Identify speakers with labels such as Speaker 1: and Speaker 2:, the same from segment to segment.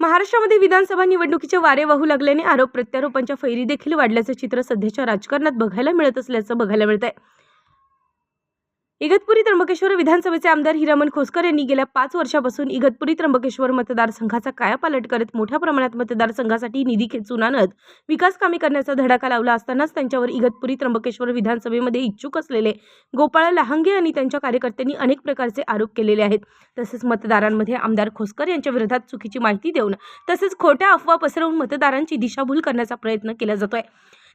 Speaker 1: महाराष्ट्रामध्ये विधानसभा निवडणुकीचे वारे वाहू लागल्याने आरोप प्रत्यारोपांच्या फैरी देखील वाढल्याचं चित्र सध्याच्या राजकारणात बघायला मिळत असल्याचं बघायला मिळत आहे इगतपुरी त्र्यंबकेश्वर विधानसभेचे आमदार हिरामन खोसकर यांनी गेल्या पाच वर्षापासून इगतपुरी त्र्यंबकेश्वर मतदारसंघाचा कायापालट करत मोठ्या प्रमाणात मतदारसंघासाठी निधी खेचून आणत विकास कामे करण्याचा धडाका लावला असतानाच त्यांच्यावर इगतपुरी त्र्यंबकेश्वर विधानसभेमध्ये इच्छुक असलेले गोपाळ लहांगे आणि त्यांच्या कार्यकर्त्यांनी अनेक प्रकारचे आरोप केलेले आहेत. तसेच मतदारांमध्ये आमदार खोसकर यांच्या विरोधात चुकीची माहिती देऊन तसेच खोट्या अफवा पसरवून मतदारांची दिशाभूल करण्याचा प्रयत्न केला जातोय.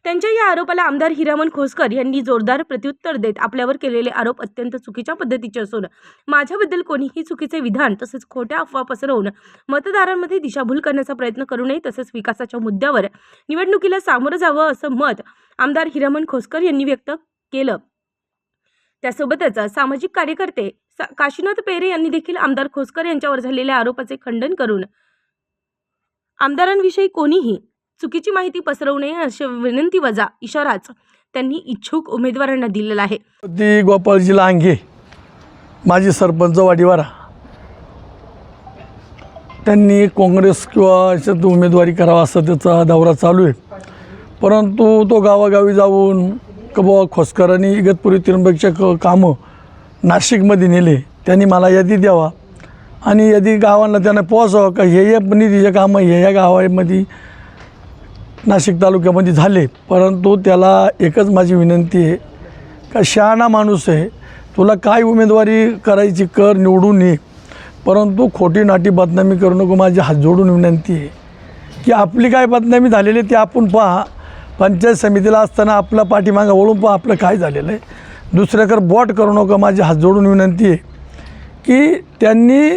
Speaker 1: त्यांच्या या आरोपाला आमदार हिरामन खोसकर यांनी जोरदार प्रत्युत्तर देत आपल्यावर केलेले आरोप अत्यंत चुकीच्या पद्धतीचे असून माझ्याबद्दल कोणीही चुकीचे विधान तसेच खोट्या अफवा पसरवून मतदारांमध्ये दिशाभूल करण्याचा प्रयत्न करू नये तसेच विकासाच्या मुद्द्यावर निवडणुकीला सामोरं जावं असं मत आमदार हिरामन खोसकर यांनी व्यक्त केलं. त्यासोबतच सामाजिक कार्यकर्ते सा- काशीनाथ पेरे यांनी देखील आमदार खोसकर यांच्यावर झालेल्या आरोपाचे खंडन करून आमदारांविषयी कोणीही चुकीची माहिती पसरवू नये अशी विनंती वजा इशाराच त्यांनी इच्छुक उमेदवारांना दिलेला आहे.
Speaker 2: ती गोपाळजी लांगे माजी सरपंच वाडीवारा. त्यांनी काँग्रेस किंवा याच्यात उमेदवारी करावा असा त्याचा दौरा चालू आहे. परंतु तो गावागावी जाऊन क खोसकरांनी इगतपुरी त्र्यंबकच्या क कामं नाशिकमध्ये नेले. त्यांनी मला यादी द्यावा. आणि यादी गावांना त्यांना पोहोचावं का? हे हे निधीचे कामं हे या गावामध्ये नाशिक तालुक्यामध्ये झाले परंतु त्याला एकच माझी विनंती आहे का शहाणा माणूस आहे तुला काय उमेदवारी करायची कर निवडून ये परंतु खोटी नाटी बदनामी करू नको माझी हात जोडून विनंती आहे. की आपली काय बदनामी झालेली आहे ती आपण पहा पंचायत समितीला असताना आपला पाठीमागं वळून पहा आपलं काय झालेलं आहे. दुसऱ्याकडे बॉट करू नका माझी हात जोडून विनंती आहे की त्यांनी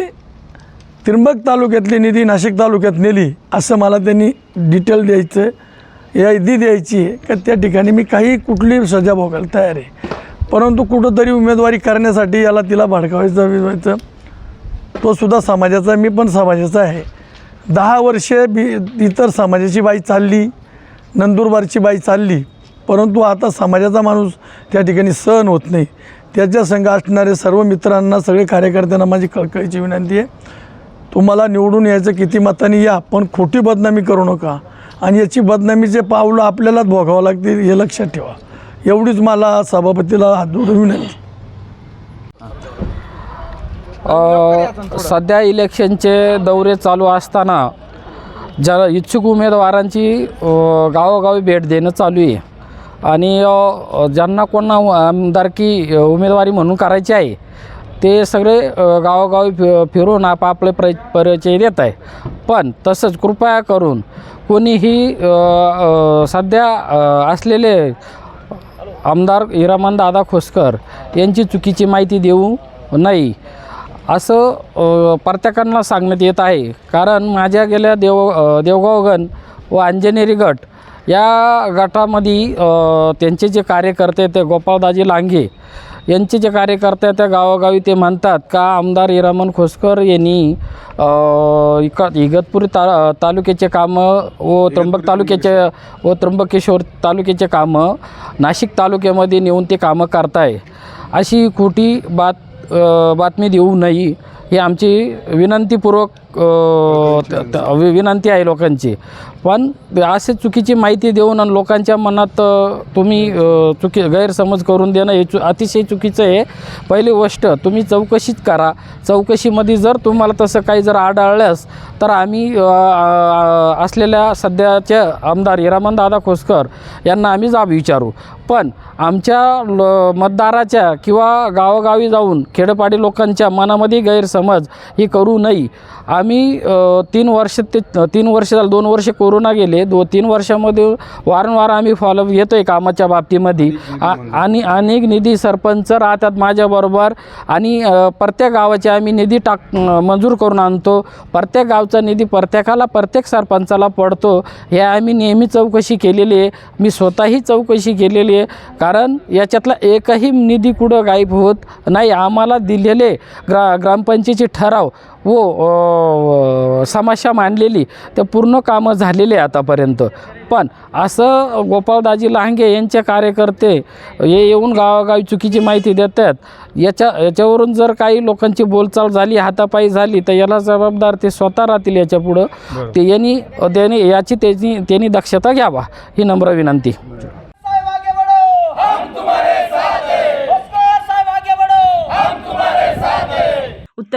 Speaker 2: त्र्यंबक तालुक्यातली निधी नाशिक तालुक्यात नेली असं मला त्यांनी डिटेल द्यायचं यादी द्यायची आहे. का त्या ठिकाणी मी काही कुठली सजा भोगायला तयार आहे. परंतु कुठंतरी उमेदवारी करण्यासाठी याला तिला भडकावायचं बिजवायचं तो सुद्धा समाजाचा मी पण समाजाचा आहे. दहा वर्षे बी इतर समाजाची बाई चालली नंदुरबारची बाई चालली परंतु आता समाजाचा माणूस त्या ठिकाणी सहन होत नाही. त्याच्या संघ असणारे सर्व मित्रांना सगळे कार्यकर्त्यांना माझी कळकळीची विनंती आहे. तुम्हाला निवडून यायचं किती मताने या पण खोटी बदनामी करू नका. आणि याची बदनामीचे पावलं आपल्यालाच भोगावं लागतील हे लक्षात ठेवा. एवढीच मला सभापतीला हात जोडून विनंती.
Speaker 3: सध्या इलेक्शनचे दौरे चालू असताना ज्या इच्छुक उमेदवारांची गावोगावी भेट देणं चालू आहे. आणि ज्यांना कोणा आमदारकी उमेदवारी म्हणून करायची आहे ते सगळे गावोगावी फि फिरून आपापले प्र परिचय देत आहे. पण तसंच कृपया करून कोणीही सध्या असलेले आमदार हिरामन दादा खोसकर यांची चुकीची माहिती देऊ नाही असं प्रत्येकांना सांगण्यात येत आहे. कारण माझ्या गेल्या देव देवगावगण व अंजनेरी गट या गटामध्ये त्यांचे जे कार्यकर्ते ते गोपाळदाजी लांगे यांचे जे कार्यकर्ते आहेत त्या गावोगावी ते म्हणतात का आमदार हिरामन खोसकर यांनी इक इगतपुरी ता तालुक्याचे कामं व त्र्यंबक तालुक्याचे व त्र्यंबकेश्वर तालुक्याचे कामं नाशिक तालुक्यामध्ये नेऊन ते कामं करताय. अशी खोटी बात बातमी देऊ नये ही आमची विनंतीपूर्वक विनंती आहे लोकांची. पण असे चुकीची माहिती देऊन आणि लोकांच्या मनात तुम्ही चुकी गैरसमज करून देणं हे चु अतिशय चुकीचं आहे. पहिली गोष्ट तुम्ही चौकशीच करा. चौकशीमध्ये जर तुम्हाला तसं काही जर आढळल्यास तर आम्ही असलेल्या सध्याच्या आमदार हिरामन दादा खोसकर यांना आम्ही जाब विचारू. पण आमच्या ल मतदाराच्या किंवा गावोगावी जाऊन खेडपाडी लोकांच्या मनामध्ये गैरसमज ही करू नये. आम्ही तीन वर्ष ते तीन वर्ष झालं दोन वर्ष कोरोना गेले. दो तीन वर्षामध्ये वारंवार आम्ही फॉलो घेतो आहे कामाच्या बाबतीमध्ये. आ- आणि अनेक निधी सरपंच राहतात माझ्याबरोबर आणि प्रत्येक गावाचे आम्ही निधी टाक मंजूर करून आणतो. प्रत्येक गावचा निधी प्रत्येकाला प्रत्येक सरपंचाला पडतो. हे आम्ही नेहमी चौकशी केलेली आहे. मी स्वतःही चौकशी केलेली आहे. कारण याच्यातला एकही निधी कुठं गायब होत नाही. आम्हाला दिलेले ग्रा ग्रामपंचायतीचे ठराव. व अ, समस्या मांडलेली. ते पूर्ण कामं झालेले आहे आतापर्यंत. पण असं गोपाळदाजी लांगे यांचे कार्यकर्ते हे येऊन गावागावी चुकीची माहिती देतात. याच्या याच्यावरून जर काही लोकांची बोलचाल झाली हातापायी झाली तर याला जबाबदार ते स्वतः राहतील याच्या पुढं. ते यांनी त्यांनी याची त्यांनी त्यांनी दक्षता घ्यावा ही नम्र विनंती.